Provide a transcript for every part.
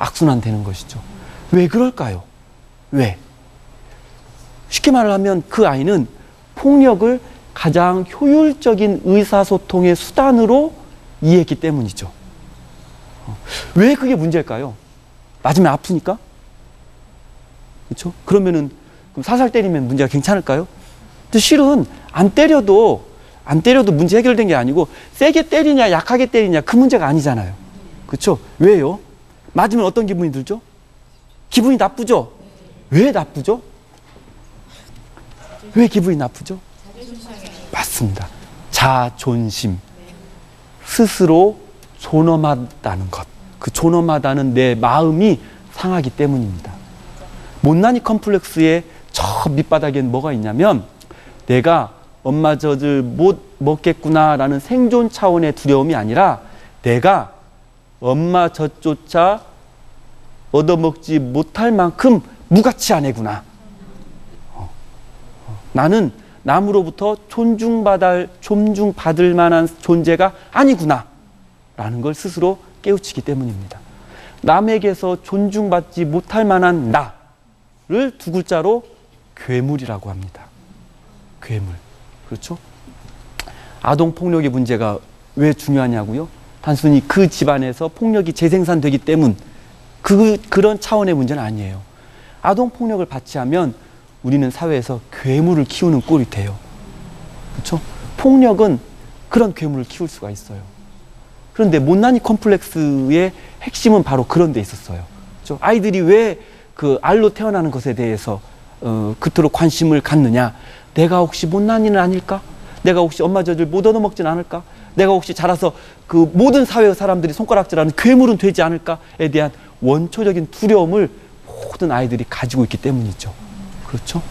악순환 되는 것이죠. 왜 그럴까요? 왜? 쉽게 말하면 그 아이는 폭력을 가장 효율적인 의사소통의 수단으로 이해했기 때문이죠. 어, 왜 그게 문제일까요? 맞으면 아프니까? 그렇죠? 그러면은 사살 때리면 문제가 괜찮을까요? 근데 실은 안 때려도 안 때려도 문제 해결된 게 아니고 세게 때리냐 약하게 때리냐 그 문제가 아니잖아요. 그렇죠? 왜요? 맞으면 어떤 기분이 들죠? 기분이 나쁘죠? 왜 나쁘죠? 왜 기분이 나쁘죠? 맞습니다. 자존심. 스스로 존엄하다는 것. 그 존엄하다는 내 마음이 상하기 때문입니다. 못난이 컴플렉스의 저 밑바닥엔 뭐가 있냐면 내가 엄마 젖을 못 먹겠구나라는 생존 차원의 두려움이 아니라 내가 엄마 젖조차 얻어먹지 못할 만큼 무가치한 애구나. 어. 어. 나는 남으로부터 존중받을, 존중받을 만한 존재가 아니구나. 라는 걸 스스로 깨우치기 때문입니다. 남에게서 존중받지 못할 만한 나를 두 글자로 괴물이라고 합니다. 괴물. 그렇죠? 아동 폭력의 문제가 왜 중요하냐고요? 단순히 그 집안에서 폭력이 재생산되기 때문 그 그런 차원의 문제는 아니에요. 아동 폭력을 받치하면 우리는 사회에서 괴물을 키우는 꼴이 돼요. 그렇죠? 폭력은 그런 괴물을 키울 수가 있어요. 그런데 못난이 컴플렉스의 핵심은 바로 그런 데 있었어요. 그렇죠? 아이들이 왜 그 알로 태어나는 것에 대해서 어, 그토록 관심을 갖느냐? 내가 혹시 못난이는 아닐까? 내가 혹시 엄마 젖을 못 얻어먹진 않을까? 내가 혹시 자라서 그 모든 사회의 사람들이 손가락질하는 괴물은 되지 않을까에 대한 원초적인 두려움을 모든 아이들이 가지고 있기 때문이죠. 그렇죠?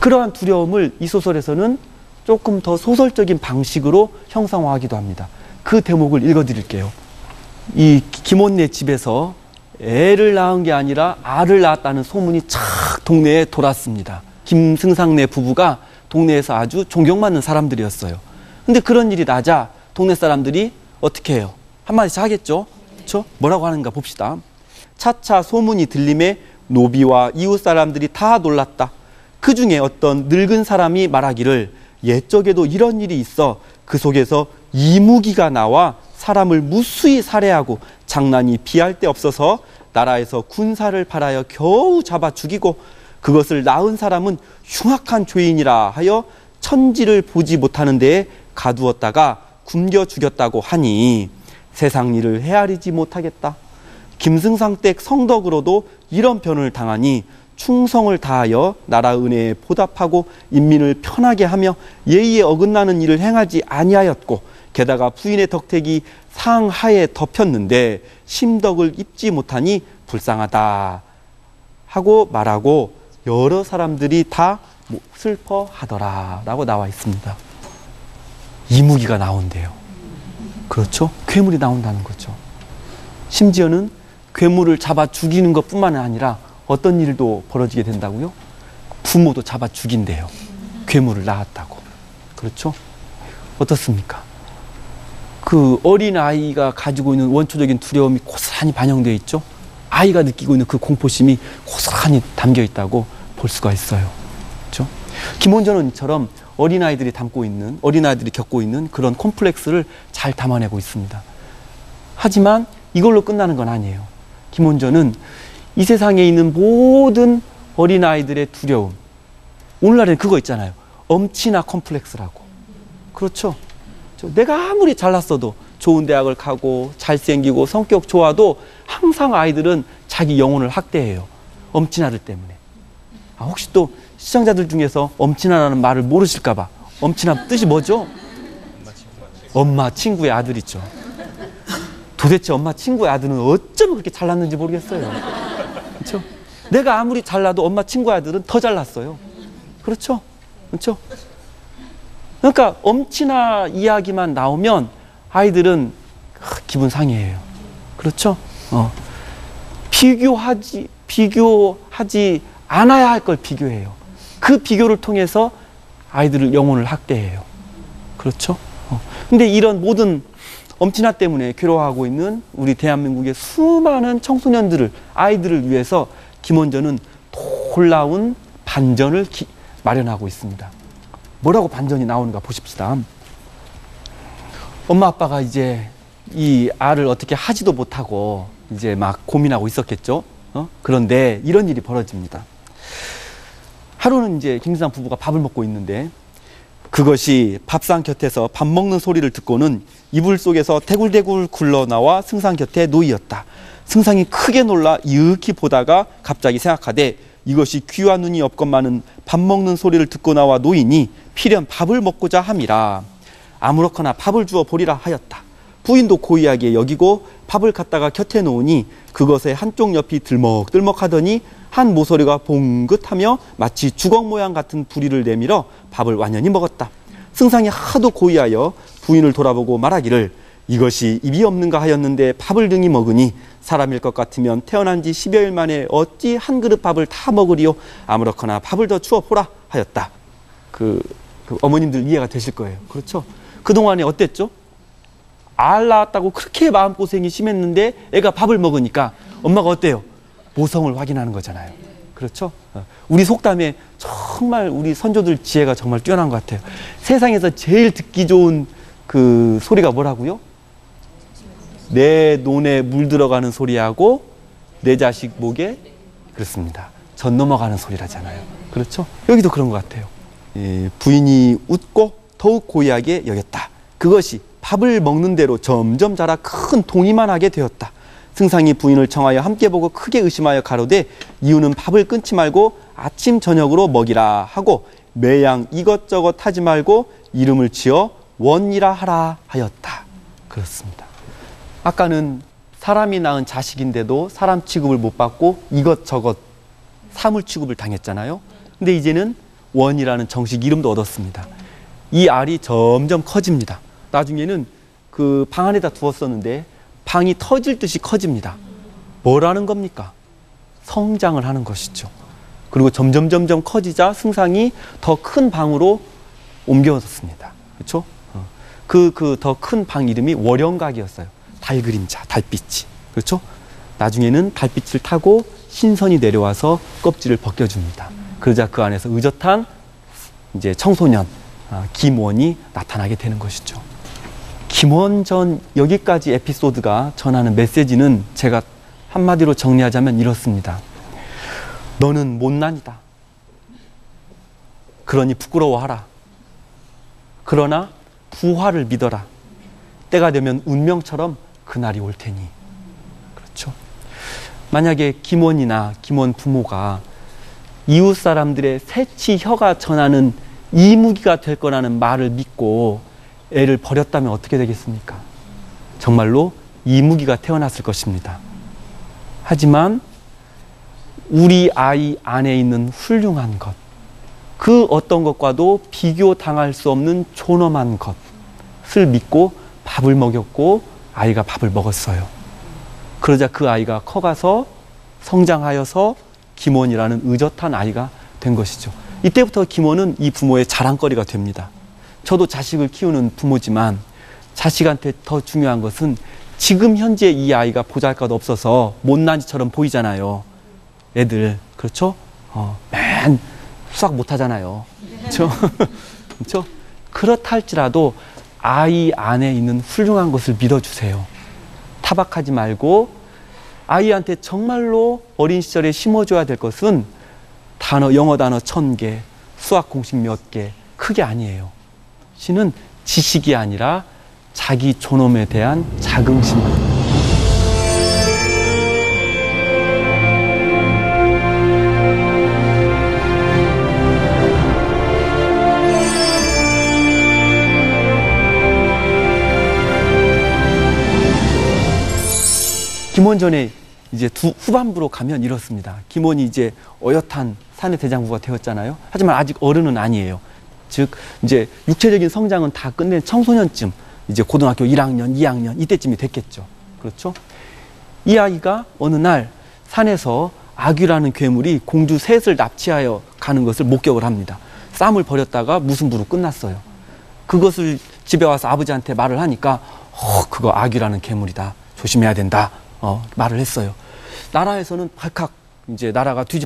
그러한 두려움을 이 소설에서는 조금 더 소설적인 방식으로 형상화하기도 합니다. 그 대목을 읽어드릴게요. 이 김원내 집에서 애를 낳은 게 아니라 알을 낳았다는 소문이 착 동네에 돌았습니다. 김승상네 부부가 동네에서 아주 존경받는 사람들이었어요. 근데 그런 일이 나자 동네 사람들이 어떻게 해요? 한마디씩 하겠죠? 그렇죠? 뭐라고 하는가 봅시다. 차차 소문이 들림에 노비와 이웃 사람들이 다 놀랐다. 그 중에 어떤 늙은 사람이 말하기를 옛적에도 이런 일이 있어 그 속에서 이무기가 나와 사람을 무수히 살해하고 장난이 비할 데 없어서 나라에서 군사를 팔하여 겨우 잡아 죽이고 그것을 낳은 사람은 흉악한 죄인이라 하여 천지를 보지 못하는 데에 가두었다가 굶겨 죽였다고 하니 세상 일을 헤아리지 못하겠다. 김승상 댁 성덕으로도 이런 변을 당하니 충성을 다하여 나라 은혜에 보답하고 인민을 편하게 하며 예의에 어긋나는 일을 행하지 아니하였고 게다가 부인의 덕택이 상하에 덮였는데 심덕을 입지 못하니 불쌍하다 하고 말하고 여러 사람들이 다 슬퍼하더라 라고 나와 있습니다. 이무기가 나온대요. 그렇죠? 괴물이 나온다는 거죠. 심지어는 괴물을 잡아 죽이는 것 뿐만 아니라 어떤 일도 벌어지게 된다고요? 부모도 잡아 죽인대요. 괴물을 낳았다고. 그렇죠? 어떻습니까? 그 어린 아이가 가지고 있는 원초적인 두려움이 고스란히 반영되어 있죠. 아이가 느끼고 있는 그 공포심이 고스란히 담겨 있다고 볼 수가 있어요. 그렇죠? 김원전은처럼 어린 아이들이 담고 있는 어린 아이들이 겪고 있는 그런 콤플렉스를 잘 담아내고 있습니다. 하지만 이걸로 끝나는 건 아니에요. 김원전은 이 세상에 있는 모든 어린아이들의 두려움. 오늘날에는 그거 있잖아요. 엄친아 컴플렉스라고. 그렇죠. 내가 아무리 잘났어도 좋은 대학을 가고 잘생기고 성격 좋아도 항상 아이들은 자기 영혼을 학대해요. 엄친아들 때문에. 아, 혹시 또 시청자들 중에서 엄친아라는 말을 모르실까봐. 엄친아 뜻이 뭐죠? 엄마 친구의 아들이죠. 도대체 엄마 친구의 아들은 어쩌면 그렇게 잘났는지 모르겠어요. 그렇죠? 내가 아무리 잘나도 엄마 친구의 아들은 더 잘났어요. 그렇죠? 그렇죠? 그러니까 엄친아 이야기만 나오면 아이들은 기분 상해해요. 그렇죠? 어. 비교하지 비교하지 않아야 할 걸 비교해요. 그 비교를 통해서 아이들을 영혼을 학대해요. 그렇죠? 어. 근데 이런 모든 엄친아 때문에 괴로워하고 있는 우리 대한민국의 수많은 청소년들을 아이들을 위해서 김원전은 놀라운 반전을 기, 마련하고 있습니다. 뭐라고 반전이 나오는가 보십시다. 엄마 아빠가 이제 이 알을 어떻게 하지도 못하고 이제 막 고민하고 있었겠죠. 어? 그런데 이런 일이 벌어집니다. 하루는 이제 김수상 부부가 밥을 먹고 있는데 그것이 밥상 곁에서 밥 먹는 소리를 듣고는 이불 속에서 대굴대굴 굴러나와 승상 곁에 놓이었다. 승상이 크게 놀라 이윽히 보다가 갑자기 생각하되 이것이 귀와 눈이 없건만은 밥 먹는 소리를 듣고 나와 놓이니 필연 밥을 먹고자 함이라. 아무렇거나 밥을 주어 보리라 하였다. 부인도 고이하게 여기고 밥을 갖다가 곁에 놓으니 그것의 한쪽 옆이 들먹들먹하더니 한 모서리가 봉긋하며 마치 주걱 모양 같은 부리를 내밀어 밥을 완연히 먹었다. 승상이 하도 고이하여 부인을 돌아보고 말하기를 이것이 입이 없는가 하였는데 밥을 등이 먹으니 사람일 것 같으면 태어난 지 10여일 만에 어찌 한 그릇 밥을 다 먹으리요 아무렇거나 밥을 더 주어 보라 하였다. 그, 그 어머님들 이해가 되실 거예요. 그렇죠? 그동안에 어땠죠? 알 낳았다고 그렇게 마음고생이 심했는데 애가 밥을 먹으니까 엄마가 어때요? 모성을 확인하는 거잖아요. 그렇죠? 어. 우리 속담에 정말 우리 선조들 지혜가 정말 뛰어난 것 같아요. 세상에서 제일 듣기 좋은 그 소리가 뭐라고요? 내 논에 물 들어가는 소리하고 내 자식 목에 그렇습니다. 전 넘어가는 소리라잖아요. 그렇죠? 여기도 그런 것 같아요. 예, 부인이 웃고 더욱 고이하게 여겼다. 그것이 밥을 먹는 대로 점점 자라 큰 동의만 하게 되었다. 승상이 부인을 청하여 함께 보고 크게 의심하여 가로되 이유는 밥을 끊지 말고 아침 저녁으로 먹이라 하고 매양 이것저것 하지 말고 이름을 지어 원이라 하라 하였다. 그렇습니다. 아까는 사람이 낳은 자식인데도 사람 취급을 못 받고 이것저것 사물 취급을 당했잖아요. 근데 이제는 원이라는 정식 이름도 얻었습니다. 이 알이 점점 커집니다. 나중에는 그 방 안에다 두었었는데 방이 터질 듯이 커집니다. 뭐라는 겁니까? 성장을 하는 것이죠. 그리고 점점 점점 커지자 승상이 더 큰 방으로 옮겨졌습니다. 그렇죠? 그 그 더 큰 방 이름이 월영각이었어요. 달 그림자, 달빛이. 그렇죠? 나중에는 달빛을 타고 신선이 내려와서 껍질을 벗겨줍니다. 그러자 그 안에서 의젓한 이제 청소년 아, 김원이 나타나게 되는 것이죠. 김원전 여기까지 에피소드가 전하는 메시지는 제가 한마디로 정리하자면 이렇습니다. 너는 못난이다. 그러니 부끄러워하라. 그러나 부활을 믿어라. 때가 되면 운명처럼 그날이 올 테니. 그렇죠. 만약에 김원이나 김원 부모가 이웃 사람들의 새치 혀가 전하는 이무기가 될 거라는 말을 믿고 애를 버렸다면 어떻게 되겠습니까? 정말로 이무기가 태어났을 것입니다. 하지만 우리 아이 안에 있는 훌륭한 것, 그 어떤 것과도 비교 당할 수 없는 존엄한 것을 믿고 밥을 먹였고 아이가 밥을 먹었어요. 그러자 그 아이가 커가서 성장하여서 김원이라는 의젓한 아이가 된 것이죠. 이때부터 김원은 이 부모의 자랑거리가 됩니다. 저도 자식을 키우는 부모지만 자식한테 더 중요한 것은 지금 현재 이 아이가 보잘 것 없어서 못난이처럼 보이잖아요. 애들 그렇죠? 어, 맨 수학 못 하잖아요. 그렇죠? 그렇죠? 그렇다 할지라도 아이 안에 있는 훌륭한 것을 믿어주세요. 타박하지 말고 아이한테 정말로 어린 시절에 심어줘야 될 것은 단어 영어 단어 천 개, 수학 공식 몇 개, 크게 아니에요. 시는 지식이 아니라 자기 존엄에 대한 자긍심입니다. 김원전의 이제 두 후반부로 가면 이렇습니다. 김원이 이제 어엿한 사내 대장부가 되었잖아요. 하지만 아직 어른은 아니에요. 즉 이제 육체적인 성장은 다 끝낸 청소년쯤 이제 고등학교 1학년, 2학년 이때쯤이 됐겠죠. 그렇죠? 이 아이가 어느 날 산에서 아귀라는 괴물이 공주 셋을 납치하여 가는 것을 목격을 합니다. 쌈을 버렸다가 무승부로 끝났어요. 그것을 집에 와서 아버지한테 말을 하니까 어, 그거 악이라는 괴물이다. 조심해야 된다. 어, 말을 했어요. 나라에서는 발칵 이제 나라가 뒤집